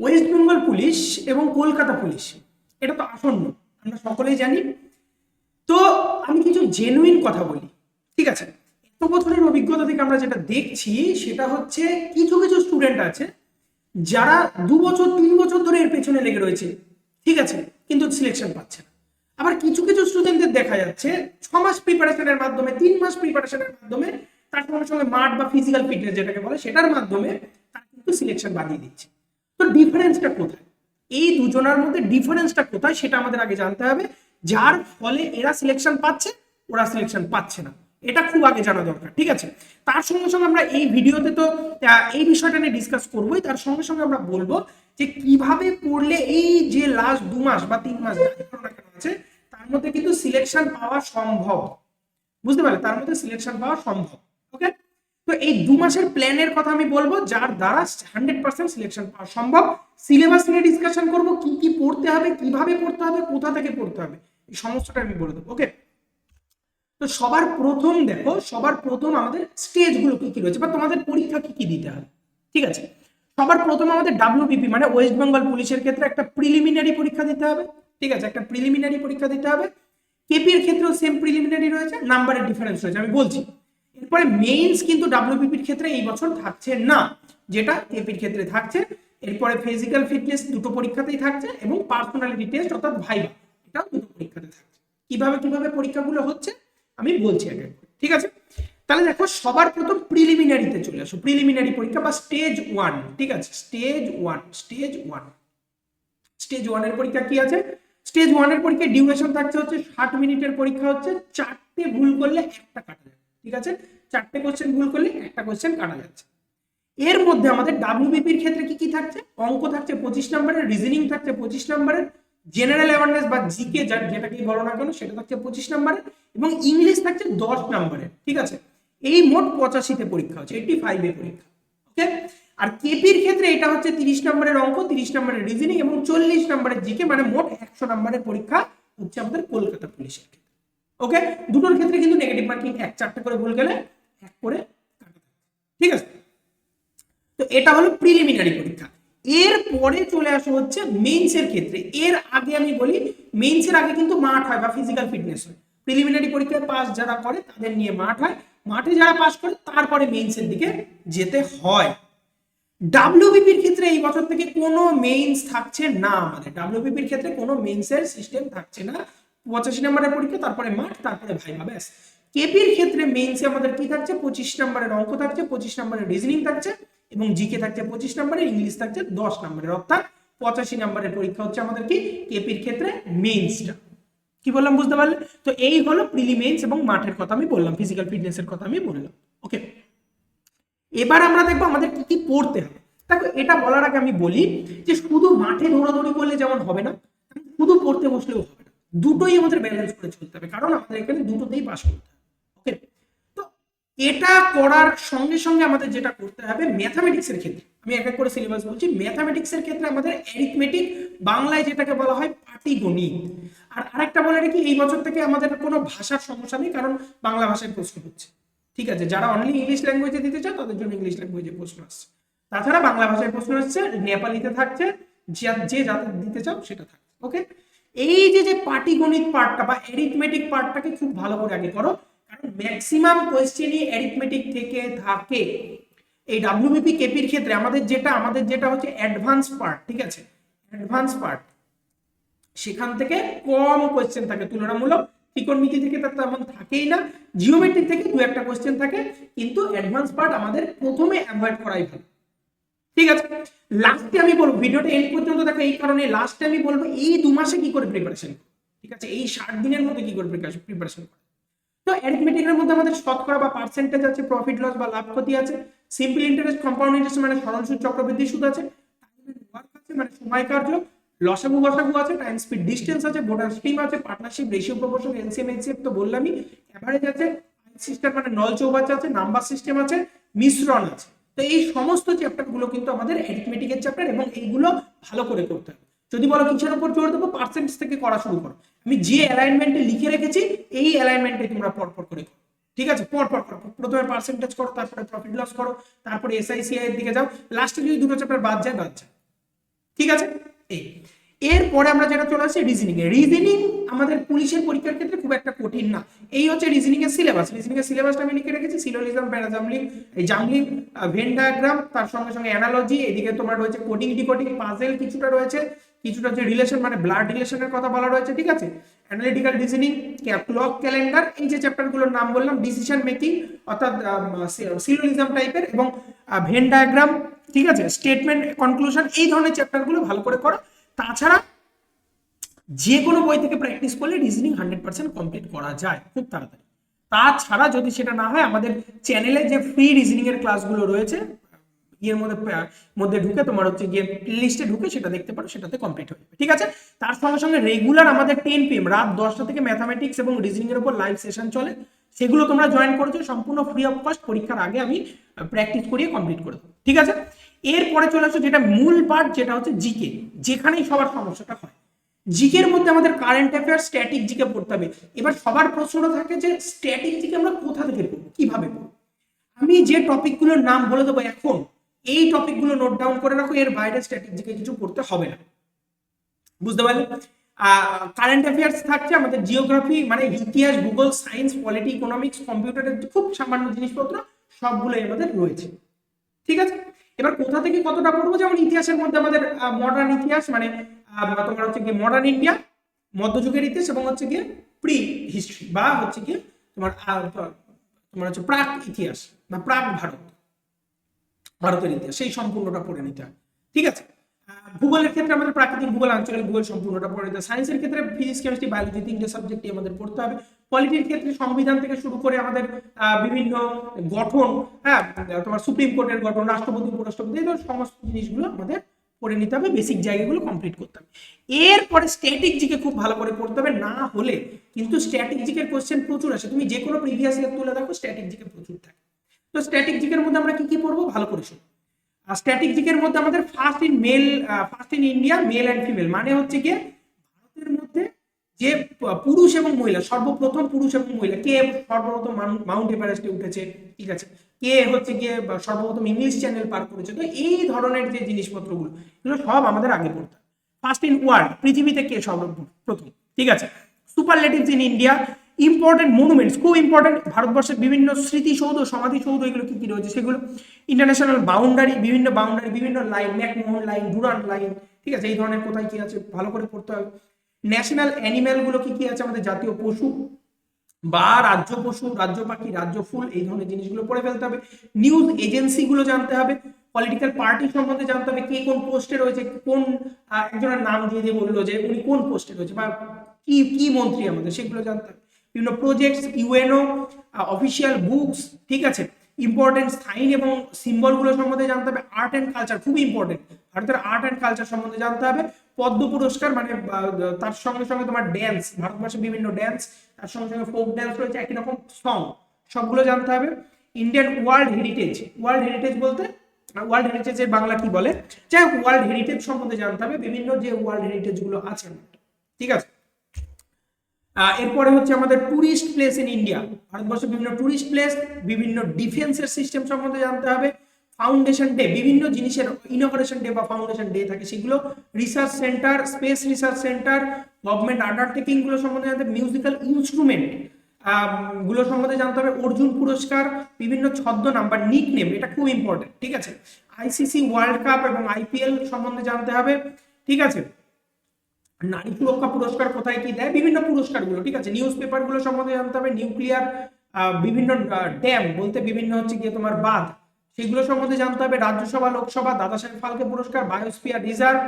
West Bengal police এবং Kolkata police এটা তো আসন্ন, আমরা সকলেই জানি। তো আমি কিছু জেনুইন কথা বলি, ঠিক আছে? এত বছরের অভিজ্ঞতা থেকে আমরা যেটা দেখছি, সেটা হচ্ছে কিছু কিছু স্টুডেন্ট আছে, যারা দু বছর, তিন বছর ধরে এর পেছনে লেগে রয়েছে, ঠিক আছে? কিন্তু সিলেকশন পাচ্ছে না। আবার কিছু কিছু স্টুডেন্টদের দেখা যাচ্ছে, ছ মাস প্রিপারেশনের মাধ্যমে, তিন মাস প্রিপারেশনের মাধ্যমে, তার সঙ্গে সঙ্গে মাঠ বা ফিজিক্যাল ফিটনেস যেটাকে বলে, সেটার মাধ্যমে তারা কিন্তু সিলেকশন বাড়িয়ে দিচ্ছে। তো ডিফারেন্সটা কোথায়? এই দুজনের মধ্যে ডিফারেন্সটা কোথায় সেটা আমাদের আগে জানতে হবে। যার ফলে এরা সিলেকশন পাচ্ছে, ওরা সিলেকশন পাচ্ছে না। এটা খুব আগে জানা দরকার, ঠিক আছে? তার সঙ্গে সঙ্গে আমরা এই ভিডিওতে তো এই বিষয়টা নিয়ে ডিসকাস করবোই। তার সঙ্গে সঙ্গে আমরা বলব যে কীভাবে পড়লে এই যে লাস্ট দু মাস বা তিন মাস আছে, তার মধ্যে কিন্তু সিলেকশন পাওয়া সম্ভব। বুঝতে পারলে? তার মধ্যে সিলেকশন পাওয়া সম্ভব ওকে তো এই দু মাসের প্ল্যানের কথা আমি বলব, যার দ্বারা হান্ড্রেড পার্সেন্ট সিলেকশন পাওয়া সম্ভব। সিলেবাস নিয়ে ডিসকাশন করব, কি কি পড়তে হবে, কীভাবে পড়তে হবে, কোথা থেকে পড়তে হবে, এই সমস্তটা আমি বলে দেবো ওকে তো সবার প্রথম দেখো, সবার প্রথম আমাদের স্টেজগুলো কি কি রয়েছে, বা তোমাদের পরীক্ষা কি কি দিতে হবে, ঠিক আছে? সবার প্রথম আমাদের ডাব্লিউবিপি মানে ওয়েস্ট বেঙ্গল পুলিশের ক্ষেত্রে একটা প্রিলিমিনারি পরীক্ষা দিতে হবে, ঠিক আছে? একটা প্রিলিমিনারি পরীক্ষা দিতে হবে। কেপির ক্ষেত্রেও সেম প্রিলিমিনারি রয়েছে নাম্বারের ডিফারেন্স রয়েছে, আমি বলছি। এরপরে মেইনস কিন্তু ডাব্লিউবিপির ক্ষেত্রে এই বছর থাকছে না, যেটা কেপির ক্ষেত্রে থাকছে। এরপরে ফিজিক্যাল ফিটনেস দুটো পরীক্ষাতেই থাকছে এবং পার্সোনালিটি টেস্ট অর্থাৎ ভাইবা এটাও দুটো পরীক্ষাতে থাকছে। কীভাবে কীভাবে পরীক্ষাগুলো হচ্ছে, আমি বলছি আগে। ঠিক আছে? তাহলে দেখো, সবার প্রথম প্রিলিমিনারিতে চলে আসো। প্রিলিমিনারি পরীক্ষা বা স্টেজ ওয়ান ঠিক আছে? Stage one stage one stage ওয়ানের পরীক্ষা কি আছে? স্টেজ ওয়ানের পরীক্ষায় ডিউরেশন থাকছে হচ্ছে ষাট মিনিটের পরীক্ষা হচ্ছে, চারটে ভুল করলে একটা কাটা যাবে। ঠিক আছে? চারটে কোশ্চেন ভুল করলে একটা কোশ্চেন কাটা যাচ্ছে। এর মধ্যে আমাদের ডাব্লিউবিপির ক্ষেত্রে কি কি থাকছে? অঙ্ক থাকছে পঁচিশ নম্বরের রিজনিং থাকছে পঁচিশ নম্বরের জেনারেল অ্যাওয়ারনেস বা জিকে যেটাকেই বলো না কেন, সেটা থাকছে পঁচিশ নম্বরের এবং ইংলিশ থাকছে দশ নম্বরের ঠিক আছে? এই মোট পঁচাশিতে পরীক্ষা হচ্ছে এইটি ফাইভে পরীক্ষা ওকে আর কেপির ক্ষেত্রে এটা হচ্ছে তিরিশ নম্বরের অঙ্ক, তিরিশ নম্বরের রিজনিং এবং চল্লিশ নম্বরের জিকে মানে মোট একশো নম্বরের পরীক্ষা হচ্ছে আমাদের কলকাতা পুলিশের ক্ষেত্রে ওকে দুটোর ক্ষেত্রে কিন্তু মার্কিং এক চারটে করে ভুল গেলে এক করে ঠিক আছে? তো এটা হলো প্রিলিমিনারি পরীক্ষা। এর পরে চলে আসো হচ্ছে মেইনসের ক্ষেত্রে। এর আগে আমি বলি মেইনসের আগে কিন্তু মাঠ হয় বা ফিজিক্যাল ফিটনেস হয়। প্রিলিমিনারি পরীক্ষায় পাস যারা করে, তাদের নিয়ে মাঠ হয়। মাঠে যারা পাস করে, তারপরে মেইনসের দিকে যেতে হয়। ডাব্লিউবিপির ক্ষেত্রে এই বছর থেকে কোনো মেইনস থাকছে না আমাদের। ডাব্লিউবিপির ক্ষেত্রে কোনো মেইনসের সিস্টেম থাকছে না। পঁচাশি নম্বরের পরীক্ষা, তারপরে মাঠ, তারপরে ভাইবা ব্যাস কেপির ক্ষেত্রে মেইনসে আমাদের কি থাকছে? পঁচিশ নম্বরের অঙ্ক থাকছে, পঁচিশ নম্বরের রিজনিং থাকছে এবং জিকে থাকছে পঁচিশ নম্বরের ইংলিশ থাকছে দশ নম্বরের। অর্থাৎ পঁচাশি নম্বরের পরীক্ষা হচ্ছে আমাদের কি? কেপির ক্ষেত্রে মেইনসটা কি বললাম, বুঝতে পারলে? তো এই হলো প্রিলিমেন্স এবং মাঠের কথা আমি বললাম ফিজিক্যাল ফিটনেসের কথা আমি বললাম। ওকে এবার আমরা দেখব আমাদের কি কি পড়তে হবে। দেখো, এটা বলার আগে আমি বলি যে শুধু মাঠে দৌড়াদৌড়ি করলে যেমন হবে না, শুধু পড়তে বসলেও হবে না। দুটোই আমাদের ব্যালেন্স করে চলতে হবে, কারণ আমাদের এখানে দুটোতেই পাস করতে হবে। এটা করার সঙ্গে সঙ্গে আমাদের যেটা করতে হবে ম্যাথামেটিক্সের ক্ষেত্রে। আমি এক এক করে সিলেবাস বলছি। ম্যাথামেটিক্সের ক্ষেত্রে আমাদের অ্যারিথমেটিক বাংলায় যেটাকে বলা হয় পাটিগণিত। আর আরেকটা বলে রাখি, এই বছর থেকে আমাদের কোনো ভাষার সমস্যা নেই, কারণ বাংলা ভাষায় প্রশ্ন হচ্ছে। ঠিক আছে, যারা অনলি ইংলিশ ল্যাঙ্গুয়েজে দিতে চাও তাদের জন্য ইংলিশ ল্যাঙ্গুয়েজে প্রশ্ন আসছে। তাছাড়া বাংলা ভাষায় প্রশ্ন আসছে, নেপালিতে থাকছে, যে যাতে দিতে চাও, সেটা থাকছে। ওকে এই যে যে পাটিগণিত পার্টটা বা অ্যারিথমেটিক পার্টটাকে খুব ভালো করে আগে করো। ম্যাক্সিমাম কোয়েশ্চেনই অ্যারিথমেটিক থেকে থাকে এই ডাব্লিউবিপি কেপির ক্ষেত্রে আমাদের যেটা আমাদের যেটা হচ্ছে অ্যাডভান্স পার্ট ঠিক আছে? অ্যাডভান্স পার্ট সেখান থেকে কম কোয়েশ্চেন থাকে, তুলনামূলক ত্রিকোণমিতি থেকে তার তেমন থাকেই না জিওমেট্রি থেকে দু একটা কোয়েশ্চেন থাকে, কিন্তু অ্যাডভান্স পার্ট আমাদের প্রথমে অ্যাভয়েড করাই ভালো। ঠিক আছে? লাস্টে আমি বলব, ভিডিওটা এন্ড পর্যন্ত দেখো, এই কারণে লাস্টে আমি বলব, এই দু মাসে কি করে প্রিপারেশন ঠিক আছে? এই ষাট দিনের মধ্যে কি করে প্রিপারেশন করো? অ্যারিথমেটিকের মধ্যে আমাদের শতকরা বা পার্সেন্টেজ আছে প্রফিট লস বা লাভ ক্ষতি আছে সিম্পল ইন্টারেস্ট কম্পাউন্ড ইন্টারেস্ট মানে সরল সুদ চক্রবৃদ্ধি সুদ আছে মানে সময় কার্য লসাগু আছে টাইম স্পিড ডিস্টেন্স আছে আছে partnership ratio proportion LCM HCF তো বললামই এভারেজ আছে সিস্টেম মানে নল চৌবাচ্চা আছে নাম্বার সিস্টেম আছে মিশ্রণ আছে। তো এই সমস্ত চ্যাপ্টারগুলো কিন্তু আমাদের অ্যারিথমেটিকের চ্যাপ্টার এবং এইগুলো ভালো করে করতে হবে। যদি বলো কিসের উপর জোর দেবো? পার্সেন্টেজ থেকে করা শুরু করো। আমি যে অ্যালাইনমেন্টে লিখে রেখেছি, এই অ্যালাইনমেন্টে তোমরা পরপর করে করো। ঠিক আছে? পর পর করো। প্রথমে পার্সেন্টেজ করো, তারপরে প্রফিট লস করো, তারপরে এসআইসিআই এর দিকে যাও। লাস্টে যদি দুটো চ্যাপ্টার বাদ যায় বাদ যায়। ঠিক আছে? এই। এরপরে আমরা যেটা চলে আসছি রিজনিং এ। রিজনিং আমাদের পুলিশের পরীক্ষার ক্ষেত্রে খুব একটা কঠিন না। এই হচ্ছে রিজনিং এর সিলেবাস রিজনিং এর সিলেবাসটা আমি লিখে রেখেছি। সিলোলিজম প্যারাজামলিং এই জামলিং ভেন ডায়াগ্রাম তার সঙ্গে সঙ্গে অ্যানালজি এদিকে তোমার রয়েছে কোডিং ডিকোডিং পাজেল কিছুটা রয়েছে। কিছুটা যে রিলেশন মানে ব্লাড রিলেশনের কথা বলা রয়েছে, ঠিক আছে? অ্যানালিটিক্যাল রিজনিং ক্লক ক্যালেন্ডার এই যে চ্যাপ্টারগুলোর নাম বললাম ডিসিশন মেকিং অর্থাৎ সিলোলিজম টাইপের এবং ভেন ডায়াগ্রাম ঠিক আছে? স্টেটমেন্ট কনক্লুশন এই ধরনের চ্যাপ্টারগুলো ভালো করে করো। তাছাড়া যে কোনো বই থেকে প্র্যাকটিস করলে রিজনিং হান্ড্রেড পার্সেন্ট কমপ্লিট করা যায় খুব তাড়াতাড়ি। তাছাড়া যদি সেটা না হয়, আমাদের চ্যানেলে যে ফ্রি রিজনিং এর ক্লাসগুলো রয়েছে, ইয়ের মধ্যে মধ্যে ঢুকে তোমার হচ্ছে গিয়ে লিস্টে ঢুকে সেটা দেখতে পারো, সেটাতে কমপ্লিট হয়ে যাবে, ঠিক আছে? তার সঙ্গে সঙ্গে রেগুলার আমাদের টেন পিএম রাত দশটা থেকে ম্যাথামেটিক্স এবং রিজনিং এর উপর লাইভ সেশন চলে। সেগুলো তোমরা জয়েন করেছ, সম্পূর্ণ ফ্রি অফ কস্ট পরীক্ষার আগে আমি প্র্যাকটিস করিয়ে কমপ্লিট করে দেবো, ঠিক আছে? এরপরে চলে আসো যেটা মূল পার্ট যেটা হচ্ছে জিকে যেখানেই সবার সমস্যাটা হয়। জিকের মধ্যে আমাদের কারেন্ট অ্যাফেয়ার স্ট্যাটিক জিকে পড়তে হবে। এবার সবার প্রশ্নটা থাকে যে স্ট্যাটিক জিকে আমরা কোথা থেকে পড়ব? কীভাবে পড়ব? আমি যে টপিকগুলোর নাম বলে দেবো এখন, এই টপিকগুলো নোট ডাউন করে রাখো, এর বাইরে স্ট্যাটিক জিকে কিছু পড়তে হবে না। বুঝতে পারলে? কারেন্ট অ্যাফেয়ার্স থাকছে আমাদের জিওগ্রাফি মানে ইতিহাস, ভূগোল সায়েন্স পলিটি ইকোনমিক্স কম্পিউটারের খুব সামান্য জিনিসপত্র, সবগুলোই আমাদের রয়েছে। ঠিক আছে? এবার কোথা থেকে কতটা পড়ব? যেমন ইতিহাসের মধ্যে আমাদের মডার্ন ইতিহাস মানে তোমার হচ্ছে গিয়ে মডার্ন ইন্ডিয়া মধ্যযুগের ইতিহাস এবং হচ্ছে গিয়ে প্রি হিস্ট্রি বা হচ্ছে গিয়ে তোমার তোমার হচ্ছে প্রাক ইতিহাস বা প্রাক ভারত, ভারতের ইতিহাস, সেই সম্পূর্ণটা পড়ে নিতে হয়। ঠিক আছে? ভূগোলের ক্ষেত্রে আমাদের প্রাকৃতিক ভূগোল, আঞ্চলিক ভূগোল সম্পূর্ণটা পড়ে নিতে সায়েন্সের ক্ষেত্রে ফিজিক্স কেমিস্ট্রি বায়োলজি তিনটে সাবজেক্টই আমাদের পড়তে হবে। পলিটির ক্ষেত্রে সংবিধান থেকে শুরু করে আমাদের বিভিন্ন গঠন হ্যাঁ তোমার সুপ্রিম কোর্টের গঠন, রাষ্ট্রপতি, উপরাষ্ট্রপতি, এই সমস্ত জিনিসগুলো আমাদের পড়ে নিতে হবে বেসিক জায়গাগুলো কমপ্লিট করতে হবে। এরপরে স্ট্যাটিক জিকে খুব ভালো করে পড়তে হবে, না হলে কিন্তু স্ট্যাটিক জিকের কোশ্চেন প্রচুর আসে। তুমি যে কোনো প্রিভিয়াস ইয়ার তুলে দেখো স্ট্যাটিক জিকে প্রচুর থাকে। তো স্ট্যাটিক জিকের মধ্যে আমরা কি কি পড়ব? ভালো করে শুনো। আর স্ট্যাটিক জিকের মধ্যে আমাদের first in male first in India male and female মানে হচ্ছে গিয়ে যে পুরুষ এবং মহিলা, সর্বপ্রথম পুরুষ এবং মহিলা, কে সর্বপ্রথম মাউন্ট- এভারেস্টে উঠেছে? ঠিক আছে। কে হচ্ছে গিয়ে সর্বপ্রথম ইংলিশ চ্যানেল পার করেছে? তো এই ধরনের যে জিনিসপত্রগুলো, এগুলো সব আমাদের আগে পড়তে ফার্স্ট ইন ওয়ার্ল্ড পৃথিবীতে কে সর্বপ্রথম? ঠিক আছে। Superlatives in India important monuments খুব ইম্পর্টেন্ট ভারতবর্ষের বিভিন্ন স্মৃতিসৌধ, সমাধিসৌধ, এগুলো কি কি রয়েছে? সেগুলো ইন্টারন্যাশনাল বাউন্ডারি বিভিন্ন বাউন্ডারি বিভিন্ন line McMahon line Durand line ঠিক আছে? এই ধরনের কোথায় কি আছে? ভালো করে পড়তে হবে। ন্যাশনাল অ্যানিম্যালগুলো কি কি আছে আমাদের জাতীয় পশু? বা রাজ্য পশু, রাজ্য পাখি, রাজ্য ফুল, এই ধরনের জিনিসগুলো পড়ে ফেলতে হবে। নিউজ এজেন্সি গুলো জানতে হবে। পলিটিক্যাল পার্টি সম্বন্ধে জানতে হবে কে কোন পোস্টে রয়েছে, কোন একজনের নাম দিয়ে দিয়ে বলল যে উনি কোন পোস্টে রয়েছে বা কি কি মন্ত্রী আমাদের, সেগুলো জানতে হবে। বিভিন্ন প্রজেক্টস ইউএনও অফিসিয়াল বুকস ঠিক আছে? ইম্পর্টেন্ট সাইন এবং সিম্বলগুলো সম্বন্ধে জানতে হবে। আর্ট অ্যান্ড কালচার খুব ইম্পর্টেন্ট ভারতের আর্ট অ্যান্ড কালচার সম্বন্ধে জানতে হবে। পদ্ম পুরস্কার মানে তার সঙ্গে সঙ্গে তোমার ড্যান্স ভারতবর্ষে বিভিন্ন ড্যান্স তার সঙ্গে সঙ্গে ফোক ড্যান্স রয়েছে, একই রকম সং সবগুলো জানতে হবে। Indian world heritage world heritage বলতে ওয়ার্ল্ড হেরিটেজের বাংলা কি বলে? যাই হোক ওয়ার্ল্ড হেরিটেজ সম্বন্ধে জানতে হবে, বিভিন্ন যে ওয়ার্ল্ড হেরিটেজগুলো আছে। ঠিক আছে? এরপরে হচ্ছে আমাদের টুরিস্ট প্লেস ইন ইন্ডিয়া ভারতবর্ষের বিভিন্ন টুরিস্ট প্লেস বিভিন্ন ডিফেন্সের সিস্টেম সম্বন্ধে জানতে হবে। ফাউন্ডেশন ডে বিভিন্ন জিনিসের ইনোগ্রেশন ডে বা ফাউন্ডেশন ডে থাকে, সেগুলো research centre space research centre government আন্ডারটেকিংগুলো সম্বন্ধে জানতে মিউজিক্যাল ইনস্ট্রুমেন্টগুলো সম্বন্ধে জানতে হবে, অর্জুন পুরস্কার, বিভিন্ন ছদ্মনাম বা নিক নেম এটা খুব ইম্পর্টেন্ট ঠিক আছে? আইসিসি ওয়ার্ল্ড কাপ এবং আইপিএল সম্বন্ধে জানতে হবে, ঠিক আছে? নারী সুরক্ষা পুরস্কার কোথায় কি দেয়? বিভিন্ন পুরস্কারগুলো ঠিক আছে? নিউজ পেপারগুলো সম্বন্ধে জানতে হবে নিউক্লিয়ার বিভিন্ন ড্যাম বলতে বিভিন্ন হচ্ছে গিয়ে তোমার বাঁধ সেগুলো সম্বন্ধে জানতে হবে। রাজ্যসভা, লোকসভা, দাদা সাহেব ফালকে পুরস্কার biosphere reserve,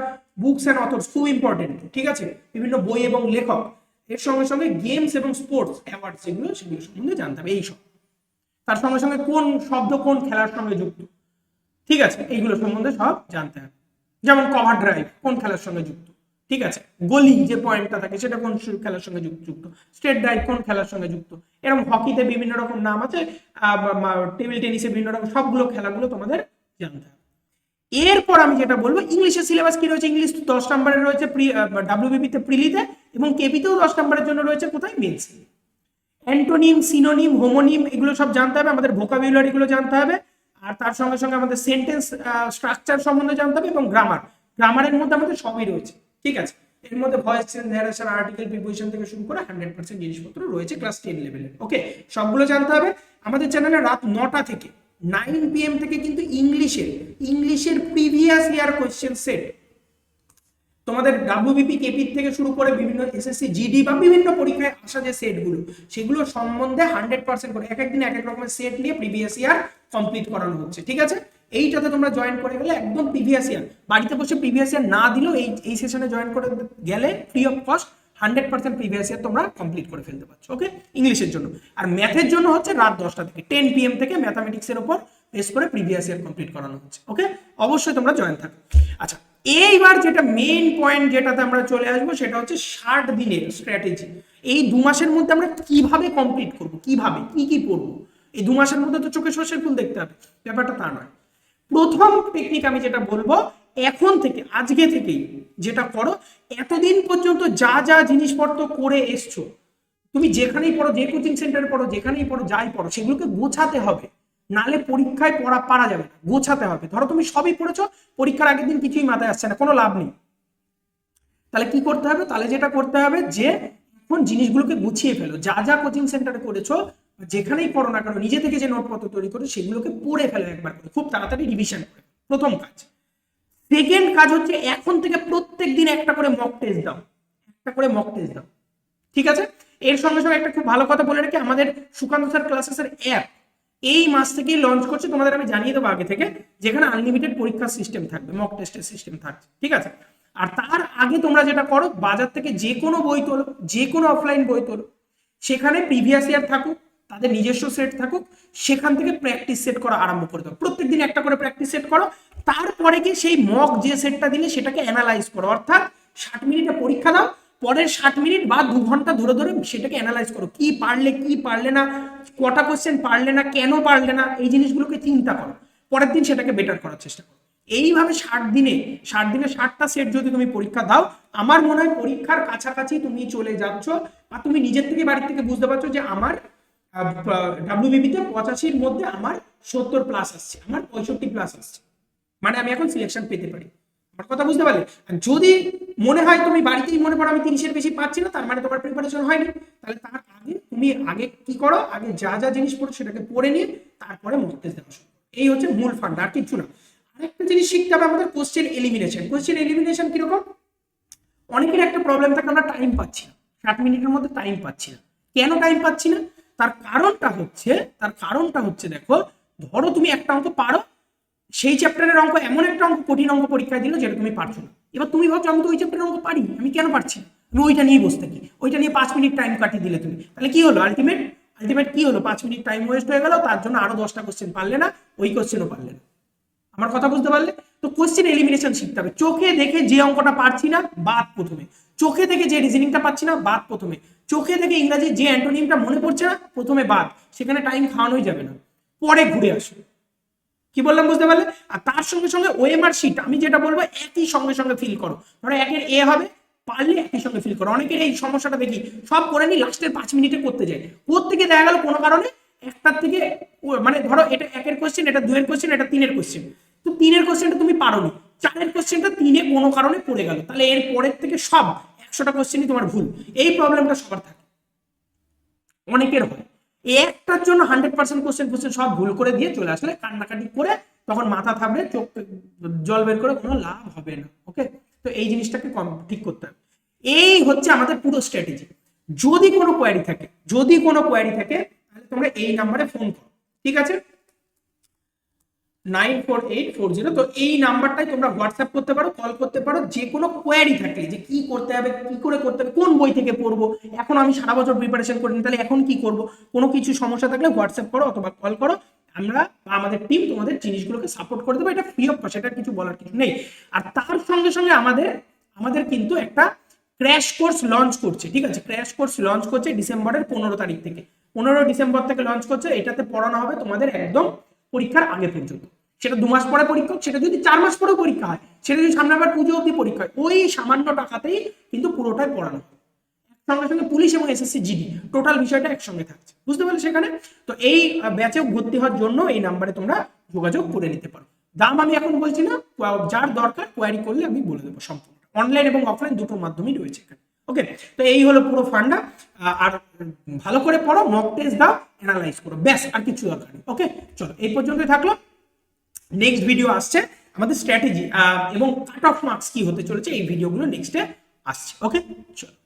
books and authors, খুব ইম্পর্টেন্ট ঠিক আছে? বিভিন্ন বই এবং লেখক। এর সঙ্গে সঙ্গে গেমস এবং স্পোর্টস অ্যাওয়ার্ড যেগুলো, সেগুলো সম্বন্ধে জানতে হবে। এইসব। তার সঙ্গে সঙ্গে কোন শব্দ কোন খেলার সঙ্গে যুক্ত, ঠিক আছে? এইগুলো সম্বন্ধে সব জানতে হবে। যেমন কভার ড্রাইভ কোন খেলার সঙ্গে যুক্ত? ঠিক আছে? গলি যে পয়েন্টটা থাকে, সেটা কোন খেলার সঙ্গে যুক্ত স্টেট ড্রাইভ কোন খেলার সঙ্গে যুক্ত? এরকম হকিতে বিভিন্ন রকম নাম আছে টেবিল টেনিসে বিভিন্ন রকম, সবগুলো খেলাগুলো তোমাদের জানতে হবে। এরপর আমি যেটা বলব ইংলিশের সিলেবাস কি রয়েছে? ইংলিশ দশ নম্বরের রয়েছে ডাব্লিউবিপিতে প্রিলিতে এবং কেপিতেও দশ নম্বরের জন্য রয়েছে, কোথায়? মেন্সে অ্যান্টোনিম সিনোনিম হোমোনিম এগুলো সব জানতে হবে, আমাদের ভোকাবুলারি গুলো জানতে হবে, আর তার সঙ্গে সঙ্গে আমাদের সেন্টেন্স স্ট্রাকচার সম্বন্ধে জানতে হবে, এবং গ্রামার গ্রামারের মধ্যে আমাদের সবই রয়েছে। ঠিক আছে? এর মধ্যে voice change narration article preposition থেকে শুরু করে হান্ড্রেড পার্সেন্ট জিনিসপত্র রয়েছে ক্লাস টেন লেভেলের ওকে সবগুলো জানতে হবে। আমাদের চ্যানেলে রাত নটা থেকে নাইন পিএম থেকে কিন্তু ইংলিশের ইংলিশের প্রিভিয়াস ইয়ার কোয়েশ্চেন সেট তোমাদের ডাব্লিউবিপি কেপির থেকে শুরু করে বিভিন্ন এসএসসি জিডি বা বিভিন্ন পরীক্ষায় আসা যে সেটগুলো সেগুলো সম্বন্ধে হান্ড্রেড পার্সেন্ট করে এক একদিন এক এক রকমের সেট নিয়ে প্রিভিয়াস ইয়ার কমপ্লিট করানো হচ্ছে। ঠিক আছে? এইটাতে তোমরা জয়েন করে গেলে একদম প্রিভিয়াস ইয়ার বাড়িতে বসে প্রিভিয়াস ইয়ার না দিলেও এই এই সেশনে জয়েন করে গেলে free of cost hundred percent previous year তোমরা কমপ্লিট করে ফেলতে পারছ ওকে ইংলিশের জন্য। আর ম্যাথের জন্য হচ্ছে রাত দশটা থেকে টেন পিএম থেকে ম্যাথামেটিক্সের উপর বেস করে প্রিভিয়াস ইয়ার কমপ্লিট করানো হচ্ছে ওকে অবশ্যই তোমরা জয়েন থাকো। আচ্ছা এইবার যেটা মেইন পয়েন্ট যেটাতে আমরা চলে আসব সেটা হচ্ছে ষাট দিনের স্ট্র্যাটেজি এই দু মাসের মধ্যে আমরা কীভাবে কমপ্লিট করব? কীভাবে? কি কি পড়ব এই দু মাসের মধ্যে তো চোখে সর্ষের ফুল দেখতে হবে। ব্যাপারটা তা নয়। প্রথম টেকনিক আমি যেটা বলব, এখন থেকে, আজকে থেকেই যেটা করো, এতদিন পর্যন্ত যা যা জিনিসপত্র করে এসছো, তুমি যেখানেই পড়ো, যে কোচিং সেন্টারে পড়ো, যেখানেই পড়ো, যাই পড়ো, সেগুলোকে গোছাতে হবে। নালে পরীক্ষায় পড়া, পারা যাবে না, গোছাতে হবে। ধরো তুমি সবই পড়েছো, পরীক্ষার আগের দিন কিছুই মাথায় আসছে না, কোনো লাভ নেই। তাহলে কি করতে হবে? তাহলে যেটা করতে হবে যে, এখন জিনিসগুলোকে গুছিয়ে ফেলো। যা যা কোচিং সেন্টারে করেছ যেখানেই পড়ো না কেন, নিজে থেকে যে নোটপত্র তৈরি করো, সেগুলোকে পড়ে ফেলো একবার করে, খুব তাড়াতাড়ি রিভিশন করে। প্রথম কাজ। সেকেন্ড কাজ হচ্ছে, এখন থেকে প্রত্যেক দিন একটা করে মক টেস্ট দাও। একটা করে মক টেস্ট দাও। ঠিক আছে? এর সঙ্গে সঙ্গে একটা খুব ভালো কথা বলে রাখি, আমাদের সুকান্ত স্যার ক্লাসেসের অ্যাপ এই মাস থেকেই লঞ্চ করছে, তোমাদের আমি জানিয়ে দেবো আগে থেকে, যেখানে আনলিমিটেড পরীক্ষার সিস্টেম থাকবে মক টেস্টের সিস্টেম থাকছে। ঠিক আছে? আর তার আগে তোমরা যেটা করো, বাজার থেকে যে কোনো বই তোলো, যে কোনো অফলাইন বই তোলো। সেখানে প্রিভিয়াস ইয়ার থাকুক তাদের নিজস্ব সেট থাকুক, সেখান থেকে প্র্যাকটিস সেট করা আরম্ভ করে দাও। প্রত্যেকদিন একটা করে প্র্যাকটিস সেট করো, তারপরে গিয়ে সেই মক যে সেটটা দিলে সেটাকে অ্যানালাইজ করো। অর্থাৎ ষাট মিনিটে পরীক্ষা দাও, পরের ষাট মিনিট বা দু ঘণ্টা ধরে ধরে সেটাকে অ্যানালাইজ করো। কি পারলে কি পারলে না, কটা কোশ্চেন পারলে না, কেন পারলে না, এই জিনিসগুলোকে চিন্তা করো। পরের দিন সেটাকে বেটার করার চেষ্টা করো। এইভাবে ষাট দিনে ষাট দিনে ষাটটা সেট যদি তুমি পরীক্ষা দাও, আমার মনে হয় পরীক্ষার কাছাকাছি তুমি চলে যাচ্ছ বা তুমি নিজের থেকে বাড়ির থেকে বুঝতে পারছ যে আমার ডাব্লিউবিপিতে পঁচাশির মধ্যে আমার সত্তর প্লাস আসছে, আমার পঁয়ষট্টি প্লাস আসছে। মানে আমি এখন সিলেকশন পেতে পারি। আমার কথা বুঝতে পারলে? যদি মনে হয় তুমি বাড়িতেই মনে করো আমি তিরিশের বেশি পাচ্ছি না, তার মানে তোমার প্রিপারেশন হয়নি, তাহলে তার আগে তুমি আগে কি করো, আগে যা যা জিনিস পড়ো সেটাকে পড়ে নিয়ে তারপরে মধ্যে দেওয়া এই হচ্ছে মূল ফান্ড আর কিছু না। আরেকটা জিনিস শিখতে হবে আমাদের কোশ্চেন এলিমিনেশন কোশ্চেন এলিমিনেশন কীরকম? অনেকের একটা প্রবলেম থাকে, আমরা টাইম পাচ্ছি না। ষাট মিনিটের মধ্যে টাইম পাচ্ছি না। কেন টাইম পাচ্ছি না? তার কারণটা হচ্ছে, তার কারণটা হচ্ছে দেখো, ধরো তুমি একটা অঙ্ক পারো, সেই চ্যাপ্টারের অঙ্ক এমন একটা অঙ্ক, কঠিন অঙ্ক পরীক্ষায় দিল যেটা তুমি পারছ না। এবার তুমি ভাবছ, আমি তো ওই চ্যাপ্টারের অঙ্ক পারি, আমি কেন পারছি আমি ওইটা নিয়ে বসে থাকি। ওইটা নিয়ে পাঁচ মিনিট টাইম কাটিয়ে দিলে তুমি। তাহলে কি হলো? আলটিমেট আলটিমেট কি হলো? পাঁচ মিনিট টাইম ওয়েস্ট হয়ে গেল, তার জন্য আরও দশটা কোশ্চেন পারলে না, ওই কোশ্চেনও পারলে না। আমার কথা বুঝতে পারলে? তো কোশ্চেন এলিমিনেশন শিখতে হবে। চোখে দেখে যে অঙ্কটা পারছি না, বাদ প্রথমে। চোখে দেখে যে রিজনিংটা পাচ্ছি না, বাদ প্রথমে। চোখে থেকে ইংরাজি যে অ্যান্টোনিমটা মনে পড়ছে না, প্রথমে বাদ, সেখানে টাইম খাওয়ানোই যাবে না, পরে ঘুরে আসবে। কি বললাম বুঝতে পারলে? আর তার সঙ্গে সঙ্গে ওএমআর শিট আমি যেটা বলব একই সঙ্গে সঙ্গে ফিল করো। ধরো একের এ হবে, পারলে একই সঙ্গে ফিল করো। অনেকের এই সমস্যাটা দেখি, সব করে নি লাস্টের পাঁচ মিনিটে করতে যায়। করতে গিয়ে দেখা গেল কোনো কারণে একটার থেকে মানে ধরো এটা একের কোশ্চেন এটা দুয়ের কোশ্চেন এটা তিনের কোশ্চেন তো তিনের কোশ্চেনটা তুমি পারোনি, চারের কোশ্চেনটা তিনে কোনো কারণে পড়ে গেল। তাহলে এর পরের থেকে সব একশোটা কোশ্চেনই তোমার ভুল। এই প্রবলেমটা সবার থাকে। অনেকের হয়। একটার জন্য হান্ড্রেড পার্সেন্ট কোশ্চেন কোশ্চেন সব ভুল করে দিয়ে চলে আসলে কান্নাকাটি করে তখন মাথা থামলে চোখ জল বের করে কোনো লাভ হবে না ওকে তো এই জিনিসটাকে কম, ঠিক করতে হবে। এই হচ্ছে আমাদের পুরো স্ট্র্যাটেজি যদি কোনো কোয়ারি থাকে, যদি কোনো কোয়ারি থাকে, তাহলে তোমরা এই নাম্বারে ফোন করো, ঠিক আছে? Nine four eight four zero. তো এই নাম্বারটাই তোমরা হোয়াটসঅ্যাপ করতে পারো, কল করতে পারো, যে কোনো কোয়ারি থাকলে যে কি করতে হবে, কি করে করতে হবে, কোন বই থেকে পড়ব, এখন আমি সারা বছর প্রিপারেশন করিনি, তাহলে এখন কি করব? কোনো কিছু সমস্যা থাকলে হোয়াটসঅ্যাপ করো অথবা কল করো, আমরা আমাদের টিম তোমাদের জিনিসগুলোকে সাপোর্ট করে দেবো, এটা ফ্রি অফ কস্ট এটা কিছু বলার কিছু নেই। আর তার সঙ্গে সঙ্গে আমাদের আমাদের কিন্তু একটা ক্র্যাশ কোর্স লঞ্চ করছে, ঠিক আছে? ক্র্যাশ কোর্স লঞ্চ করছে ডিসেম্বরের পনেরো তারিখ থেকে। পনেরো ডিসেম্বর থেকে লঞ্চ করছে, এটাতে পড়ানো হবে তোমাদের একদম পরীক্ষার আগে পর্যন্ত সেটা দু মাস পরে পরীক্ষা সেটা যদি চার মাস পরেও পরীক্ষা হয়, সেটা যদি সামনে আবার পুজো অব্দি পরীক্ষা হয়, ওই সামান্য টাকাতেই কিন্তু পুরোটাই পড়ানো সঙ্গে সঙ্গে পুলিশ এবং এসএসসি জিডি টোটাল বিষয়টা একসঙ্গে থাকছে। বুঝতে পারলে সেখানে? তো এই ব্যাচে ভর্তি হওয়ার জন্য এই নাম্বারে তোমরা যোগাযোগ করে নিতে পারো। দাম আমি এখন বলছি না যার দরকার কোয়ারি করলে আমি বলে দেবো সম্পূর্ণ অনলাইন এবং অফলাইন দুটোর মাধ্যমেই রয়েছে এখানে। ওকে তো এই হলো পুরো ফান্ডা আর ভালো করে পড়ো মক টেস্ট দাও অ্যানালাইজ করো। ব্যাস, আর কিছু দরকার নেই। ওকে চলো, এই পর্যন্ত থাকল। নেক্সট ভিডিও আসছে। আমাদের স্ট্র্যাটেজি এবং কাট অফ মার্কস কি হতে চলেছে, এই ভিডিওগুলো নেক্সটে আসছে। ওকে চলো।